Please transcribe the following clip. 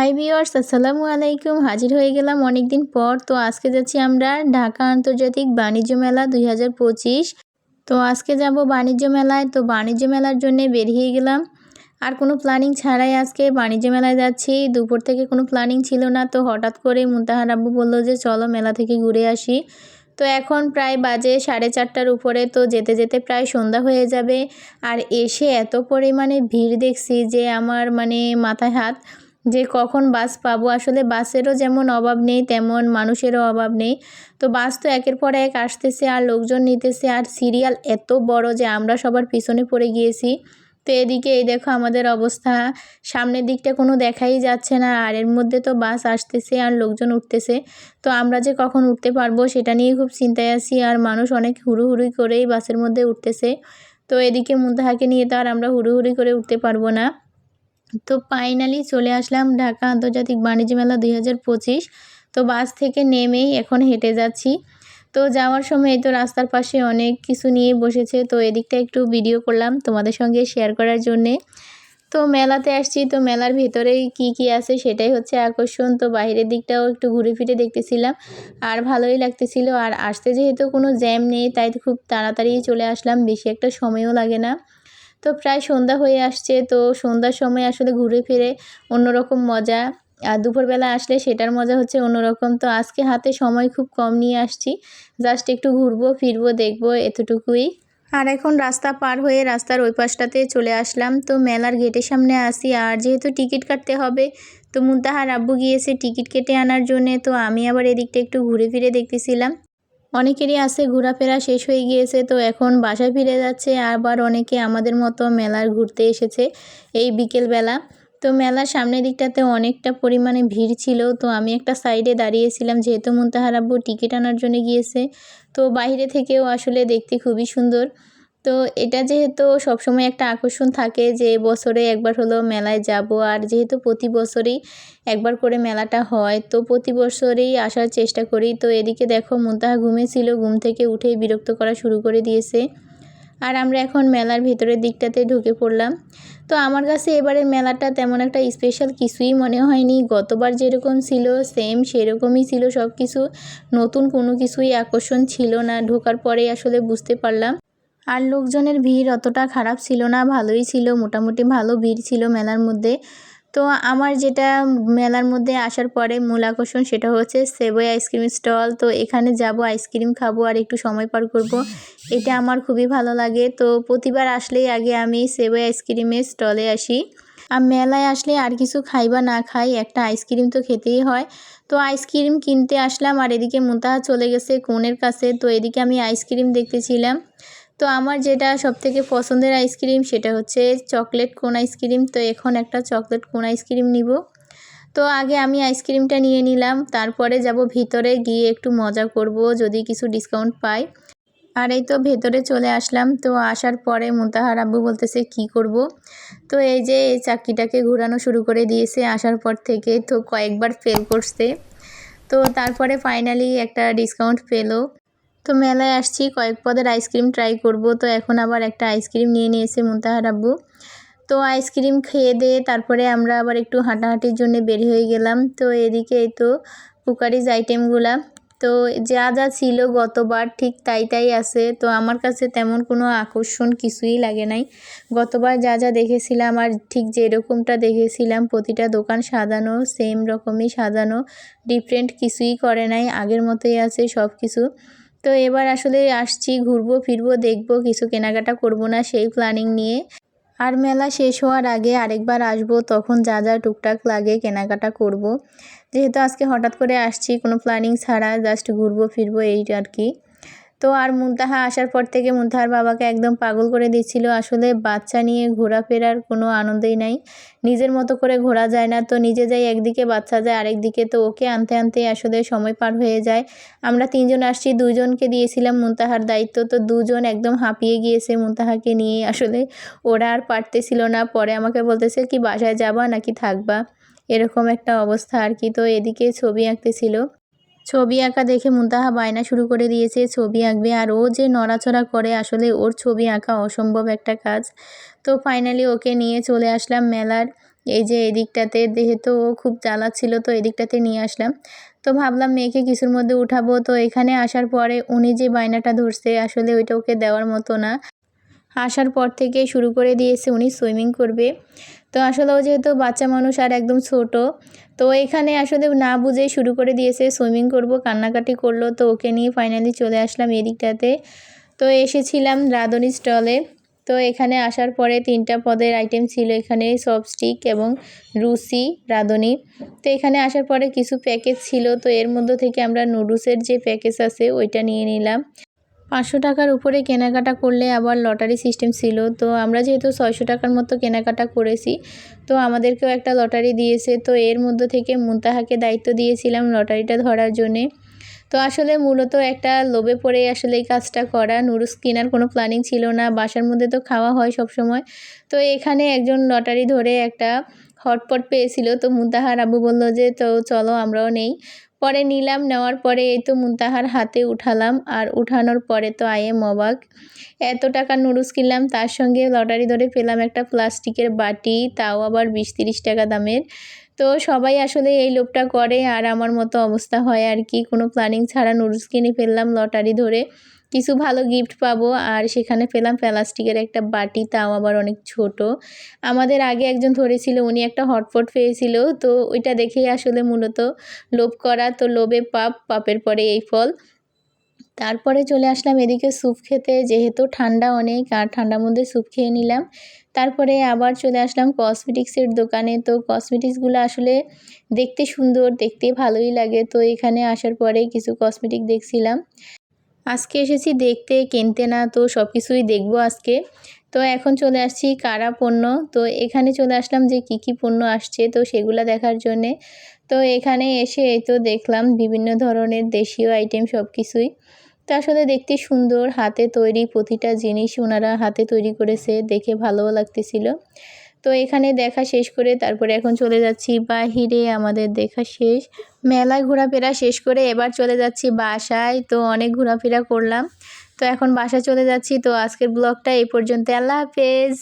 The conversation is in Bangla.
হাই ভিওয়ার্স আসসালামু আলাইকুম। হাজির হয়ে গেলাম অনেক দিন পর। তো আজকে যাচ্ছি আমরা ঢাকা আন্তর্জাতিক বাণিজ্য মেলা দুই হাজার পঁচিশ। তো আজকে যাব বাণিজ্য মেলায়। তো বাণিজ্য মেলার জন্য বেরিয়ে গেলাম। আর কোনো প্ল্যানিং ছাড়াই আজকে বাণিজ্য মেলায় যাচ্ছি। দুপুর থেকে কোনো প্ল্যানিং ছিল না। তো হঠাৎ করে মুন্তাহার আব্বু বলল যে, চলো মেলা থেকে ঘুরে আসি। তো এখন প্রায় বাজে সাড়ে চারটার উপরে। তো যেতে যেতে প্রায় সন্ধ্যা হয়ে যাবে। আর এসে এত পরিমাণে ভিড় দেখছি যে, আমার মানে মাথায় হাত যে কখন বাস পাবো। আসলে বাসেরও যেমন অভাব নেই, তেমন মানুষেরও অভাব নেই। তো বাস তো একের পর এক আসতেছে আর লোকজন নিতেছে। আর সিরিয়াল এত বড় যে আমরা সবার পিছনে পড়ে গিয়েছি। তো এদিকে এই দেখো আমাদের অবস্থা। সামনের দিকটা কোনো দেখাই যাচ্ছে না। আর এর মধ্যে তো বাস আসতেছে আর লোকজন উঠতেছে। তো আমরা যে কখন উঠতে পারব সেটা নিয়ে খুব চিন্তায় আছি। আর মানুষ অনেক হুড়ুহুড়ি করেই বাসের মধ্যে উঠতেছে। তো এদিকে মুন্তাহাকে নিয়ে তো আর আমরা হুড়ুহুড়ি করে উঠতে পারব না। তো ফাইনালি চলে আসলাম ঢাকা আন্তর্জাতিক বাণিজ্য মেলা দুই হাজার পঁচিশ। তো বাস থেকে নেমেই এখন হেঁটে যাচ্ছি। তো যাওয়ার সময় তো রাস্তার পাশে অনেক কিছু নিয়ে বসেছে। তো এদিকটা একটু ভিডিও করলাম তোমাদের সঙ্গে শেয়ার করার জন্যে। তো মেলাতে আসছি। তো মেলার ভেতরে কি কি আছে সেটাই হচ্ছে আকর্ষণ। তো বাইরের দিকটাও একটু ঘুরে ফিরে দেখতেছিলাম। আর ভালোই লাগতেছিল। আর আসতে যেহেতু কোনো জ্যাম নেই, তাই খুব তাড়াতাড়ি চলে আসলাম। বেশি একটা সময়ও লাগে না। তো প্রায় সন্ধ্যা হয়ে আসছে, তো সন্ধ্যার সময় আসলে ঘুরে ফিরে অন্যরকম মজা। আর দুপুরবেলা আসলে সেটার মজা হচ্ছে অন্যরকম। তো আজকে হাতে সময় খুব কম নিয়ে আসছি। জাস্ট একটু ঘুরবো, ফিরবো, দেখব এতটুকুই। আর এখন রাস্তা পার হয়ে রাস্তার ওই পাশটাতে চলে আসলাম। তো মেলার গেটের সামনে আসি। আর যেহেতু টিকিট কাটতে হবে, তো মুন্তাহার আব্বু গিয়েছে টিকিট কেটে আনার জন্যে। তো আমি আবার এদিকটা একটু ঘুরে ফিরে দেখতেছিলাম। অনেকেরই আছে, ঘোরাফেরা শেষ হয়ে গিয়েছে, তো এখন বাসায় ফিরে যাচ্ছে। আবার অনেকে আমাদের মতো মেলার ঘুরতে এসেছে এই বিকেলবেলা। তো মেলার সামনের দিকটাতে অনেকটা পরিমাণে ভিড় ছিল, তো আমি একটা সাইডে দাঁড়িয়েছিলাম, যেহেতু মুন্তাহার আব্বু টিকিট আনার জন্য গিয়েছে। তো বাইরে থেকেও আসলে দেখতে খুবই সুন্দর। তো এটা যেহেতু সবসময় একটা আকর্ষণ থাকে যে বছরে একবার হলো মেলায় যাব, আর যেহেতু প্রতি বছরেই একবার করে মেলাটা হয়, তো প্রতি বছরেই আসার চেষ্টা করি। তো এদিকে দেখো মুন্তাহা ঘুমেছিল ঘুম থেকে উঠেই বিরক্ত করা শুরু করে দিয়েছে। আর আমরা এখন মেলার ভেতরের দিকটাতে ঢুকে পড়লাম। তো আমার কাছে এবারের মেলাটা তেমন একটা স্পেশাল কিছুই মনে হয়নি। গতবার যেরকম ছিল সেম সেরকমই ছিল সব কিছু নতুন কোনো কিছুই আকর্ষণ ছিল না। ঢোকার পরেই আসলে বুঝতে পারলাম আর লোকজনের ভিড় অতটা খারাপ ছিল না, ভালোই ছিল, মোটামুটি ভালো ভিড় ছিল মেলার মধ্যে। তো আমার যেটা মেলার মধ্যে আসার পরে মূল আকর্ষণ সেটা হচ্ছে সেবই আইসক্রিম স্টল তো এখানে যাব আইসক্রিম খাব আর একটু সময় পার করব। এটা আমার খুবই ভালো লাগে। তো প্রতিবার আসলেই আগে আমি সেবই আইসক্রিমের স্টলে আসি। আর মেলায় আসলে আর কিছু খাই বা না খাই, একটা আইসক্রিম তো খেতেই হয়। তো আইসক্রিম কিনতে আসলাম আর এদিকে মুতাহা চলে গেছে কোনের কাছে। তো এদিকে আমি আইসক্রিম দেখতেছিলাম তো আমার যেটা সবথেকে পছন্দের আইসক্রিম সেটা হচ্ছে চকলেট কোন আইসক্রিম। তো এখন একটা চকলেট কোন আইসক্রিম নিব। তো আগে আমি আইসক্রিমটা নিয়ে নিলাম, তারপরে যাব ভিতরে গিয়ে একটু মজা করব, যদি কিছু ডিসকাউন্ট পাই। আর এই তো ভেতরে চলে আসলাম, তো আসার পরে মুতাহার আব্বু বলতেছে, কি করব? তো এই যে এই চাকরিটাকে ঘোরানো শুরু করে দিয়েছে, আসার পর থেকে তো কয়েকবার ফেল করছে। তো তারপরে ফাইনালি একটা ডিসকাউন্ট পেল। তো মেলায় আসছি, কয়েক পদের আইসক্রিম ট্রাই করব। তো এখন আবার একটা আইসক্রিম নিয়ে নিয়েছে মুন্তাহার আব্বু। তো আইসক্রিম খেয়ে দিয়ে তারপরে আমরা আবার একটু হাঁটাহাঁটির জন্য বের হয়ে গেলাম। তো এদিকে এই তো কুকারিজ আইটেমগুলা তো যা যা ছিল গতবার ঠিক তাই তাই আছে। তো আমার কাছে তেমন কোনো আকর্ষণ কিছুই লাগে নাই। গতবার যা যা দেখেছিলাম আর ঠিক যেরকমটা দেখেছিলাম, প্রতিটা দোকান সাজানো সেম রকমই সাজানো ডিফারেন্ট কিছুই করে নাই। আগের মতোই আছে সব কিছু তো এবার আসলে আসছি ঘুরবো, ফিরবো, দেখব কিছু কেনাকাটা করব না সেই প্ল্যানিং নিয়ে আর মেলা শেষ হওয়ার আগে আরেকবার আসব, তখন যা যা টুকটাক লাগে কেনাকাটা করব। যেহেতু আজকে হঠাৎ করে আসছি, কোনো প্ল্যানিং ছাড়া জাস্ট ঘুরবো, ফিরবো এই আর কি তো আর মুনতাহা আসার পর থেকে মুনতাহার বাবাকে একদম পাগল করে দিচ্ছিল। আসলে বাচ্চা নিয়ে ঘোরাফেরার কোনো আনন্দই নাই। নিজের মতো করে ঘোরা যায় না, তো নিজে যাই একদিকে, বাচ্চা যায় আরেক দিকে, তো ওকে আনতে আনতে আসলে সময় পার হয়ে যায়। আমরা তিনজন আসছি, দুজনকে দিয়েছিলাম মুন্তাহার দায়িত্ব, তো দুজন একদম হাঁপিয়ে গিয়েছে মুন্তাহাকে নিয়ে। আসলে ওরা আর পারতেছিল না, পরে আমাকে বলতেছে, কি, বাসায় যাবা নাকি থাকবা? এরকম একটা অবস্থা আর কি। তো এদিকে ছবি আঁকতেছিল। ছবি আঁকা দেখে মুন্তাহা বায়না শুরু করে দিয়েছে, ছবি আঁকবে আর ও যে নড়াচড়া করে আসলে ওর ছবি আঁকা অসম্ভব একটা কাজ। তো ফাইনালি ওকে নিয়ে চলে আসলাম মেলার, এই যে এদিকটাতে যেহেতু ও খুব জ্বালাচ্ছিল তো এদিকটাতে নিয়ে আসলাম। তো ভাবলাম মেয়েকে কিছুর মধ্যে উঠাবো, তো এখানে আসার পরে উনি যে বায়নাটা ধরছে আসলে ওইটা ওকে দেওয়ার মতো না। আসার পর থেকে শুরু করে দিয়েছে, উনি সুইমিং করবে। তো আসলে ও যেহেতু বাচ্চা মানুষ আর একদম ছোট, তো এখানে আসলে না বুঝেই শুরু করে দিয়েছে সুইমিং করব, কান্নাকাটি করল, তো ওকে নিয়ে ফাইনালি চলে আসলাম এদিকটাতে। তো এসেছিলাম রাঁধুনি স্টলে তো এখানে আসার পরে তিনটা পদের আইটেম ছিল এখানে সপস্টিক এবং রুসি, রাঁধুনি। তো এখানে আসার পরে কিছু প্যাকেজ ছিল, তো এর মধ্যে থেকে আমরা নুডলসের যে প্যাকেজ আছে, ওইটা নিয়ে নিলাম। পাঁচশো টাকার উপরে কেনাকাটা করলে আবার লটারি সিস্টেম ছিল। তো আমরা যেহেতু ছয়শো টাকার মতো কেনাকাটা করেছি, তো আমাদেরকেও একটা লটারি দিয়েছে। তো এর মধ্যে থেকে মুনতাহাকে দায়িত্ব দিয়েছিলাম লটারিটা ধরার জন্যে। তো আসলে মূলত একটা লোভে পড়ে আসলে এই কাজটা করা। নুডলস কেনার কোনো প্ল্যানিং ছিল না, বাসার মধ্যে তো খাওয়া হয় সব সময় তো এখানে একজন লটারি ধরে একটা হটপট পেয়েছিল। তো মুন্তাহার আবু বলল যে, তো চলো আমরাও নেই। পরে নিলাম, নেওয়ার পরে এই তো মুন্তাহার হাতে উঠালাম, আর উঠানোর পরে তো আয়ে মবাক। এত টাকা নুডলস কিনলাম, তার সঙ্গে লটারি ধরে পেলাম একটা প্লাস্টিকের বাটি, তাও আবার বিশ তিরিশ টাকা দামের। তো সবাই আসলে এই লোভটা করে, আর আমার মতো অবস্থা হয় আর কি। কোনো প্ল্যানিং ছাড়া নুডলস কিনে ফেললাম লটারি ধরে। কিছু ভালো গিফট পাবো। আর সেখানে পেলাম প্লাস্টিকের একটা বাটি, তাও আবার অনেক ছোট। আমাদের আগে একজন ধরেছিল, উনি একটা হটপট পেয়েছিল। তো ওইটা দেখেই আসলে মূলত লোভ করা, তো লোভে পাপ, পাপের পরে এই ফল। তারপরে চলে আসলাম এদিকে স্যুপ খেতে, যেহেতু ঠান্ডা অনেক, আর ঠান্ডার মধ্যে স্যুপ খেয়ে নিলাম। তারপরে আবার চলে আসলাম কসমেটিক্সের দোকানে। তো কসমেটিক্সগুলো আসলে দেখতে সুন্দর, দেখতে ভালোই লাগে। তো এখানে আসার পরে কিছু কসমেটিক দেখছিলাম। আজকে এসেছি দেখতে, কিনতে না, তো সব কিছুই দেখব আজকে। তো এখন চলে আসছি কারা পণ্য। তো এখানে চলে আসলাম যে কি কি পণ্য আসছে, তো সেগুলো দেখার জন্যে। তো এখানে এসে এই তো দেখলাম বিভিন্ন ধরনের দেশীয় আইটেম সব কিছুই তো আসলে দেখতে সুন্দর, হাতে তৈরি প্রতিটা জিনিস ওনারা হাতে তৈরি করেছে, দেখে ভালোও লাগতেছিল। তো এখানে দেখা শেষ করে তারপরে এখন চলে যাচ্ছি বাহিরে, আমাদের দেখা শেষ। মেলায় ঘোরাফেরা শেষ করে এবার চলে যাচ্ছি বাসায়। তো অনেক ঘোরাফেরা করলাম। তো এখন বাসা চলে যাচ্ছি। তো আজকের ব্লগটা এই পর্যন্ত। আল্লাহ হাফেজ।